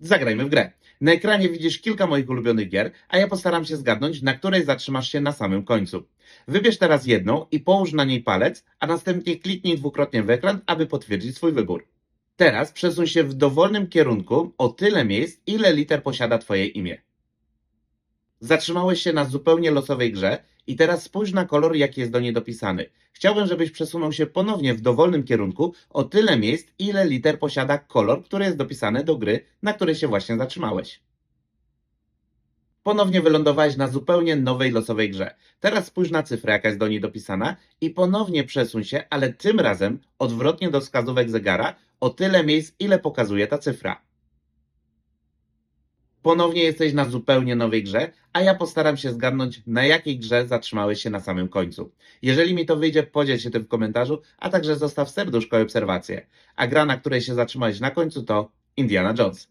Zagrajmy w grę. Na ekranie widzisz kilka moich ulubionych gier, a ja postaram się zgadnąć, na której zatrzymasz się na samym końcu. Wybierz teraz jedną i połóż na niej palec, a następnie kliknij dwukrotnie w ekran, aby potwierdzić swój wybór. Teraz przesuń się w dowolnym kierunku o tyle miejsc, ile liter posiada Twoje imię. Zatrzymałeś się na zupełnie losowej grze i teraz spójrz na kolor, jaki jest do niej dopisany. Chciałbym, żebyś przesunął się ponownie w dowolnym kierunku o tyle miejsc, ile liter posiada kolor, który jest dopisany do gry, na której się właśnie zatrzymałeś. Ponownie wylądowałeś na zupełnie nowej losowej grze. Teraz spójrz na cyfrę, jaka jest do niej dopisana i ponownie przesuń się, ale tym razem odwrotnie do wskazówek zegara o tyle miejsc, ile pokazuje ta cyfra. Ponownie jesteś na zupełnie nowej grze, a ja postaram się zgadnąć, na jakiej grze zatrzymałeś się na samym końcu. Jeżeli mi to wyjdzie, podziel się tym w komentarzu, a także zostaw serduszko i obserwację. A gra, na której się zatrzymałeś na końcu to Indiana Jones.